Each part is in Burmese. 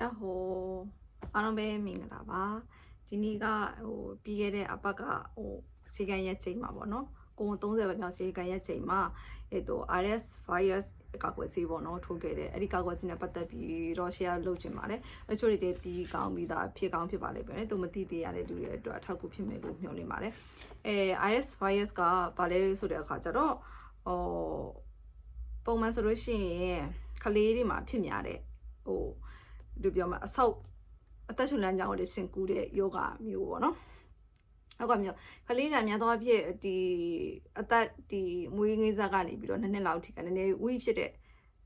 ရဟိုအားလုံးပဲမင်္ဂလာပါဒီနေ့ကဟိုပြီးခဲ့တဲ့အပတ်ကဟိုစေကန်ရက်ချိန်မှာပေါ့နော်ကိုယ်30ပဲမြောက်စေကန်ရက်ချိန်မှာအဲတော့ RS virus ကောက်ွယ်ဆေးပေါ့နော်ထိုးခဲ့တယ်အဲ့ဒီကောက်ွယ်ဆေးနဲ့ပတ်သက်ပြီးတော့ share လုပ်ချင်ပါတယ်အချို့တွေတီးကောင်းပြီးသားဖြစ်ကောင်းဖြစ်ပါလိမ့်မယ်သူမသိသေးရတဲ့လူတွေအတွက်အထောက်အကူဖြစ်မယ်လို့မျှော်လင့်ပါတယ်အဲ RS virus ကဘာလဲဆိုတဲ့အခါကျတော့ဟိုပုံမှန်ဆိုလို့ရှိရင်ကလေးတွေမှာဖြစ်များတဲ့ဟို ဒီပြောမှာအဆောက်အသက်ရှူလမ်းကြောင်းကိုဆင်ကူးတဲ့ယောဂမျိုးပေါ့နော်နောက်ကမျိုးကလေးတွေများသောအားဖြင့်ဒီအသက်ဒီမွေးငေးစားကနေပြီးတော့နှစ်နှစ်လောက်ထိကနည်းနည်းဝိဖြစ်တဲ့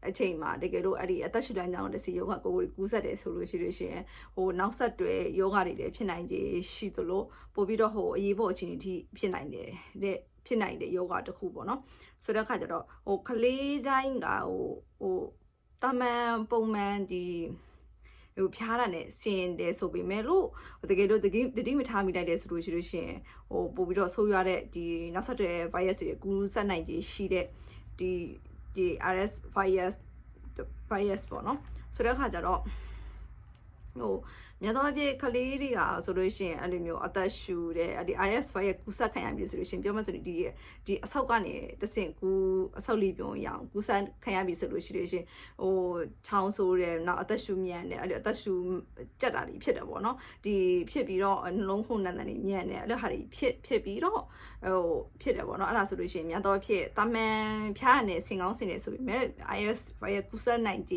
အချိန်မှာတကယ်လို့အဲ့ဒီအသက်ရှူလမ်းကြောင်းတစ်စီယောဂကိုကိုကူးဆက်တယ်ဆိုလို့ရှိလို့ရှိရင်ဟိုနောက်ဆက်တွဲယောဂတွေလည်းဖြစ်နိုင်ခြေရှိသလိုပို့ပြီးတော့ဟိုအရေးပေါ်အခြေအနေထိဖြစ်နိုင်တယ်တဲ့ဖြစ်နိုင်တဲ့ယောဂတစ်ခုပေါ့နော်ဆိုတဲ့အခါကျတော့ဟိုကလေးတိုင်းကဟိုဟိုတမန်ပုံမှန်ဒီ ဟိုဖျားတာနဲ့ဆင်တယ်ဆိုပေမဲ့လို့တကယ်လို့တကယ်တတိမထားမိလိုက်တယ်ဆိုလို့ရှိလို့ရှိရင်ဟိုပို့ပြီးတော့ဆိုးရွားတဲ့ဒီနောက်ဆက်တွဲ virus တွေကူးစက်နိုင်ခြင်းရှိတဲ့ဒီဒီ RS virus virus ပေါ့နော်ဆိုတဲ့အခါကျတော့ ဟိုမြတ်သောအပြည့်ကလေးတွေကဆိုလို့ရှိရင်အဲ့လိုမျိုးအသက်ရှူတဲ့အဲ့ဒီ RS virus ကူးစက်ခံရပြီဆိုလို့ရှိရင်ပြောမှဆိုရင်ဒီဒီအဆောက်ကနေတဆင့်ကူးအဆောက်လီပြုံးရအောင်ကူးစက်ခံရပြီဆိုလို့ရှိလို့ရှိရင်ဟိုချောင်းဆိုးတယ်နောက်အသက်ရှူမြန်တယ်အဲ့ဒီအသက်ရှူကြက်တာတွေဖြစ်တယ်ပေါ့နော်ဒီဖြစ်ပြီးတော့နှလုံးခုန်နံနံတွေမြန်တယ်အဲ့လိုဟာတွေဖြစ်ဖြစ်ပြီးတော့ဟိုဖြစ်တယ်ပေါ့နော်အဲ့ဒါဆိုလို့ရှိရင်မြတ်သောအဖြစ်တာမန်ဖျားရနေစင်ကောင်းစင်နေဆိုပြီးမဲ့ IRS virus ကူးစက်နိုင်ကြ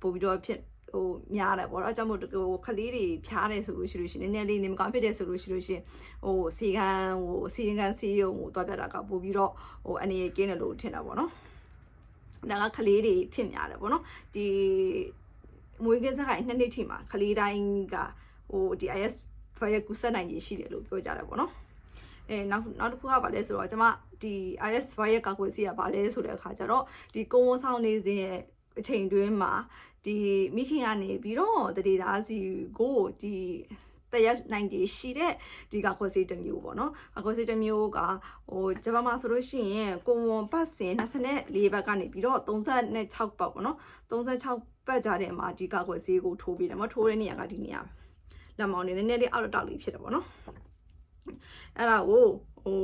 ပို့ပြီးတော့ဖြစ် ဟိုများတယ်ပေါ့နော်အကြောင်းမို့ဟိုခလေးတွေဖျားတယ်ဆိုလို့ရှိလို့ရှိရင်နည်းနည်းလေးနေမကောင်းဖြစ်တယ်ဆိုလို့ရှိလို့ရှိရင်ဟိုစီကန်းဟိုစီကန်းစီယုံကိုတွားပြတာကပို့ပြီးတော့ဟိုအနေကင်းတယ်လို့ထင်တာပေါ့နော်ဒါကခလေးတွေဖြစ်များတယ်ပေါ့နော်ဒီမွေးကစားခိုင်နှစ်နှစ်ထိမှာခလေးတိုင်းကဟိုဒီ IS virus ကူးစက်နိုင်ရရှိတယ်လို့ပြောကြတယ်ပေါ့နော်အဲနောက်နောက်တစ်ခုကဘာလဲဆိုတော့ကျွန်မဒီ IS virus ကာကွယ်ဆေးကဘာလဲဆိုတဲ့အခါကျတော့ဒီကုန်းဝဆောင်နေစဉ်ရဲ့အချိန်တွင်းမှာ ဒီမိခင်ကနေပြီးတော့တတိသားစီကိုဒီတရက်နိုင်ကြီးရှိတဲ့ဒီကခွဲစေးတစ်မျိုးပေါ့နော်အခွဲစေးတစ်မျိုးကဟိုဂျပန်မှာဆိုလို့ရှိရင်ကိုဝန်ပတ်စင်24ဘက်ကနေပြီးတော့36ပတ်ပေါ့နော်36ပတ်ကြတဲ့မှာဒီကခွဲစေးကိုထိုးပေးတယ်မထိုးတဲ့နေရာကဒီနေရာလက်မောင်းနေနည်းနည်းလေးအောက်တောက်လေးဖြစ်တယ်ပေါ့နော်အဲ့ဒါကိုဟို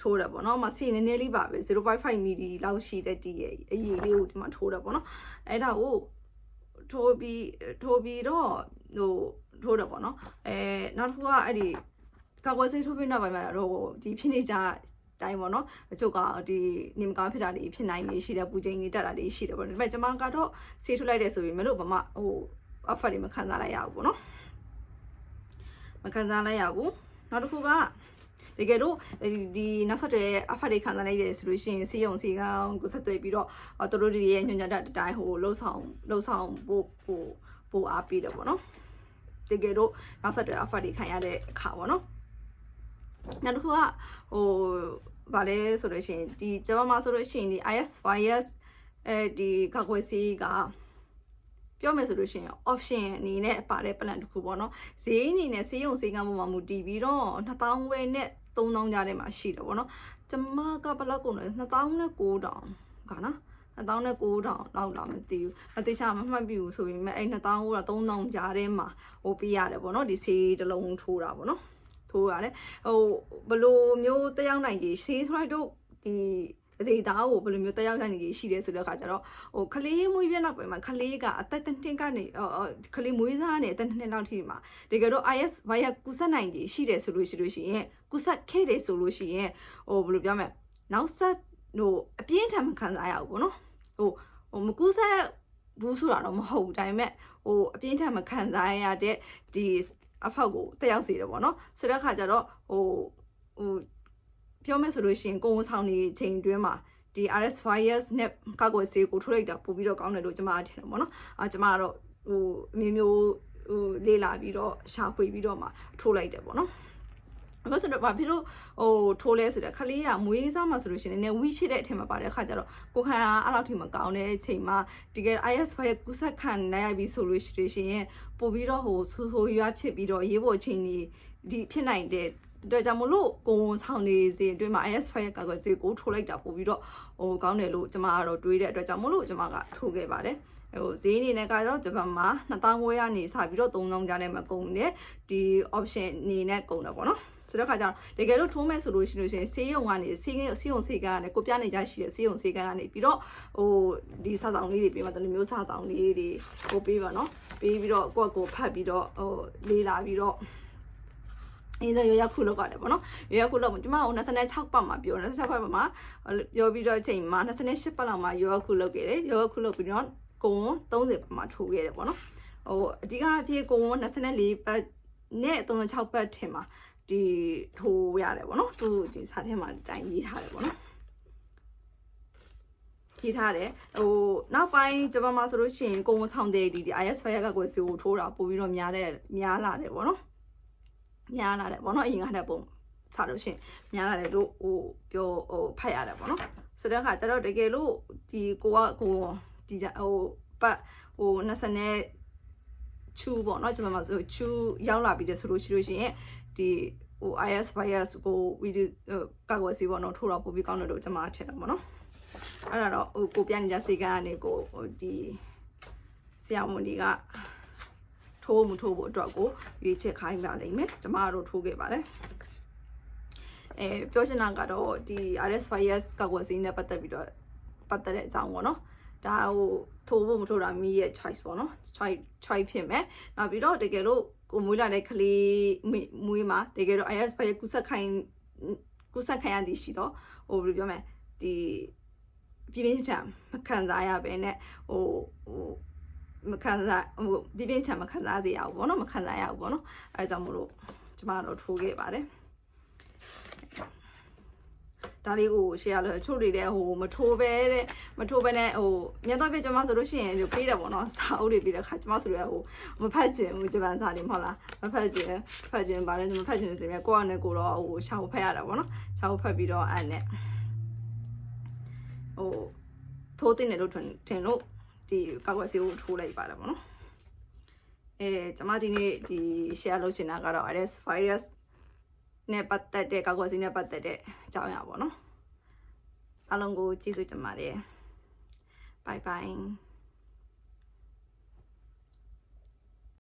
ထိုးတယ်ပေါ့နော်မဆီနည်းနည်းလေးပါပဲ0.5 ml လောက်ရှိတဲ့ဒီရဲ့အရေးလေးကိုဒီမှာထိုးတယ်ပေါ့နော်အဲ့ဒါကို ထိုးပြီးထိုးပြီးတော့ဟိုထိုးတယ်ပေါ့နော်အဲနောက်တစ်ခုကအဲ့ဒီကာကွယ်ဆေးထိုးပြီးနောက်ပိုင်းမှာတော့ဒီဖြစ်နေကြတိုင်းပေါ့နော်အချို့ကဒီနေမကောင်းဖြစ်တာတွေဖြစ်နိုင်နေရှိတယ်ပူချိန်တွေတက်တာတွေရှိတယ်ပေါ့ဒါပေမဲ့ကျွန်မကတော့ဆေးထိုးလိုက်တယ်ဆိုရင်မလို့ဘာမှဟို offer တွေမခံစားလိုက်ရဘူးပေါ့နော်မခံစားလိုက်ရဘူးနောက်တစ်ခုက တကယ်လို့ဒီနောက်ဆက်တွဲအဖတ်တွေခံစားလိုက်ရဆိုလို့ရှိရင်စီယုံစီကောင်းကိုဆက်သွယ်ပြီးတော့သူတို့တွေရဲ့ညွှန်ကြားတဲ့အတိုင်းဟိုလှုပ်ဆောင်လှုပ်ဆောင်ဖို့ဟိုပို့အားပေးတယ်ပေါ့နော်တကယ်လို့နောက်ဆက်တွဲအဖတ်တွေခံရတဲ့အခါပေါ့နော်နောက်တစ်ခုကဟိုဗာလဲဆိုလို့ရှိရင်ဒီဂျပန်မှာဆိုလို့ရှိရင်ဒီ IS virus အဲဒီကောက်ွယ်စီကပြောမယ်ဆိုလို့ရှိရင် option အနေနဲ့ပါတဲ့ plan တစ်ခုပေါ့နော်ဈေးအနေနဲ့ဈေးရုံဈေးကမ်းပေါ်မှာမူတည်ပြီးတော့2000ဝယ်နဲ့ 3000ကြားထဲမှာရှိတယ်ပေါ့နော်ကျမကဘယ်လောက်ကုန်လဲ2000နဲ့9000ကနော်2000နဲ့9000လောက်လာမသိဘူးအသေးချာမမှတ်ပြဘူးဆိုပေမဲ့အဲ့2000ကိုတော့3000ကြားထဲမှာဟိုပေးရတယ်ပေါ့နော်ဒီဆေးတစ်လုံးထိုးတာပေါ့နော်ထိုးရတယ်ဟိုဘလို့မျိုးတယောက်နိုင်ကြီးဆေးဆိုလိုက်တော့ဒီ အသေးသားကိုဘယ်လိုမျိုးတက်ရောက်နိုင်နေရှိတယ်ဆိုတဲ့အခါကျတော့ဟိုကလေးမွေးပြနောက်ပိုင်းမှာကလေးကအသက်တစ်နှစ်ကနေကလေးမွေးစားနေအသက်နှစ်နှစ်လောက်ထိမှာတကယ်တော့ IS virus ကူးစက်နိုင်ကြီးရှိတယ်ဆိုလို့ရှိလို့ရှိရင်ကူးစက်ခဲ့တယ်ဆိုလို့ရှိရင်ဟိုဘယ်လိုပြောမလဲနောက်ဆက်ဟိုအပြင်းထန်မခံစားရဘူးပေါ့နော်ဟိုဟိုမကူးစက်ဘူးဆိုတာတော့မဟုတ်ဘူးဒါပေမဲ့ဟိုအပြင်းထန်မခံစားရတဲ့ဒီအဖောက်ကိုတက်ရောက်စေတယ်ပေါ့နော်ဆိုတဲ့အခါကျတော့ဟိုဟို ပြောမယ်ဆိုလို့ရှိရင်ကိုယ်ဝန်ဆောင်နေချိန်တွင်းမှာဒီ RS virus နဲ့ကောက်ွယ်ဆေးကိုထိုးလိုက်တာပို့ပြီးတော့ကောင်းတယ်လို့ကျွန်မထင်တယ်ပေါ့နော်အာကျွန်မကတော့ဟိုအမျိုးမျိုးဟိုလေးလာပြီးတော့ရှာဖွေပြီးတော့မှထိုးလိုက်တယ်ပေါ့နော်ဘာဆိုတော့ဘာဖြစ်လို့ဟိုထိုးလဲဆိုတော့ခလေးကမွေးစားမှဆိုလို့ရှိရင်လည်းဝီဖြစ်တဲ့အထင်မှာပါတဲ့အခါကျတော့ကိုခံအားအဲ့လောက်ထိမကောင်းတဲ့အချိန်မှာတကယ် IS file ကုသခံနိုင်ပြီဆိုလို့ရှိရင်ပို့ပြီးတော့ဟိုဆူဆူရွားဖြစ်ပြီးတော့ရေးပေါ်ချင်းဒီဒီဖြစ်နိုင်တဲ့ အတွက်ကြောင့်မလို့ကိုဝန်ဆောင်နေစဉ်အတွင်းမှာ IS file ကာကွယ်ဆေးကိုထိုးလိုက်တာပို့ပြီးတော့ဟိုကောင်းတယ်လို့ကျွန်မကတော့တွေးတဲ့အတွက်ကြောင့်မလို့ကျွန်မကထိုးခဲ့ပါတယ်ဟိုဈေးအနေနဲ့ကတော့ဂျပန်မှာ2000ဝဲကနေစပြီးတော့3000ကျားနဲ့မကုန်နဲ့ဒီ option အနေနဲ့ကုန်တယ်ပေါ့နော်ဆိုတော့ခါကျတော့တကယ်လို့ထိုးမဲ့ဆိုလို့ရှိလို့ရှိရင်ဆေးရုံကနေဆေးငယ်ဆေးရုံဆေးကကနေကိုပြနေကြရှိတဲ့ဆေးရုံဆေးကကနေပြီးတော့ဟိုဒီစာဆောင်လေးတွေပေးမှတလူမျိုးစာဆောင်လေးတွေဟိုပေးပါနော်ပေးပြီးတော့ကိုယ့်ကိုဖတ်ပြီးတော့ဟိုလေးလာပြီးတော့ အေးဆိုရရခုလောက်ရတယ်ပေါ့နော်ရရခုလောက်ဒီမှာဟို26ပတ်မှာပြော26ပတ်မှာပြောပြီးတော့အချိန်မှာ28ပတ်လောက်မှာရရခုလောက်ခဲ့တယ်ရရခုလောက်ပြီးတော့ကိုဝန်30ပတ်မှာထိုးခဲ့တယ်ပေါ့နော်ဟိုအဓိကအဖြစ်ကိုဝန်24ပတ်နဲ့36ပတ်ထင်မှာဒီထိုးရတယ်ပေါ့နော်သူဒီစာထဲမှာတိုင်ရေးထားတယ်ပေါ့နော်ရေးထားတယ်ဟိုနောက်ပိုင်းဂျပန်မှာဆိုလို့ရှိရင်ကိုဝန်ဆောင်တဲ့ဒီဒီ IS fire ကကိုယ်စီကိုထိုးတာပို့ပြီးတော့များတဲ့များလာတယ်ပေါ့နော် များလာတယ်ပေါ့နော်အရင်ကတည်းကပုံစားလို့ရှိရင်များလာတယ်လို့ဟိုပြောဟိုဖတ်ရတယ်ပေါ့နော်ဆိုတဲ့အခါကျတော့တကယ်လို့ဒီကိုကကိုဒီဟိုပတ်ဟို20နဲ့ချူပေါ့နော်ကျွန်မမှာဆိုချူရောက်လာပြီးတယ်ဆိုလို့ရှိလို့ရှိရင်ဒီဟို IS bias ကိုဗီဒီယိုကောက်ွယ်စီပေါ့နော်ထိုးတော့ပို့ပြီးကောင်းတယ်လို့ကျွန်မထင်တယ်ပေါ့နော်အဲ့ဒါတော့ဟိုကိုပြန်နေကြစေကနေကိုဟိုဒီဆရာဝန်တွေက ထိုးမှုထိုးဖို့အတွက်ကိုရွေးချက်ခိုင်းပါလိမ့်မယ်ကျမတို့ထိုးခဲ့ပါတယ်အဲပြောချင်တာကတော့ဒီ RS bias ကောက်ွယ်စီနဲ့ပတ်သက်ပြီးတော့ပတ်သက်တဲ့အကြောင်းပေါ့နော်ဒါဟိုထိုးဖို့မထိုးတာမိရဲ့ choice ပေါ့နော် choice choice ဖြစ်မယ်နောက်ပြီးတော့တကယ်လို့ကိုမွေးလာတဲ့ကလေးမွေးမှာတကယ်တော့ IS ဘယ်ကူဆက်ခိုင်းကူဆက်ခိုင်းရသည်ရှိတော့ဟိုဘယ်လိုပြောမလဲဒီပြင်းပြင်းထန်မခံစားရပဲနဲ့ဟိုဟို မခံစားဟိုပြင်းပြင်းထန်မခံစားစေရဘူးပေါ့နော်မခံစားရဘူးပေါ့နော်အဲကြောင့်မို့လို့ကျမတို့ထိုးခဲ့ပါတယ်ဒါလေးကို share လို့ချို့တွေတဲ့ဟိုမထိုးပဲတဲ့မထိုးပဲနဲ့ဟိုမြတ်တော့ပြကျမဆိုလို့ရှိရင်ပေးတယ်ပေါ့နော်စာအုပ်တွေပေးတဲ့ခါကျမဆိုရဟိုမဖတ်ချင်ဘူးဂျပန်စာတွေမဟုတ်လားမဖတ်ချင်ဖတ်ချင်ပါတယ်မဖတ်ချင်တယ်ဆိုရင်ကိုယ့်အနေကိုတော့ဟိုရှာဖို့ဖတ်ရတာပေါ့နော်ရှာဖို့ဖတ်ပြီးတော့အဲ့နဲ့ဟိုထိုးတင်တယ်လို့ထင်လို့ ဒီကောက်ွက်စီကိုထိုးလိုက်ပါတယ်ပေါ့နော်အဲကျမဒီနေ့ဒီ share လုပ်ချင်တာကတော့ RS virus နဲ့ပတ်သက်တဲ့ကောက်ွက်စီနဲ့ပတ်သက်တဲ့အကြောင်းအရာပေါ့နော်အားလုံးကိုကျေးဇူးတင်ပါတယ် bye bye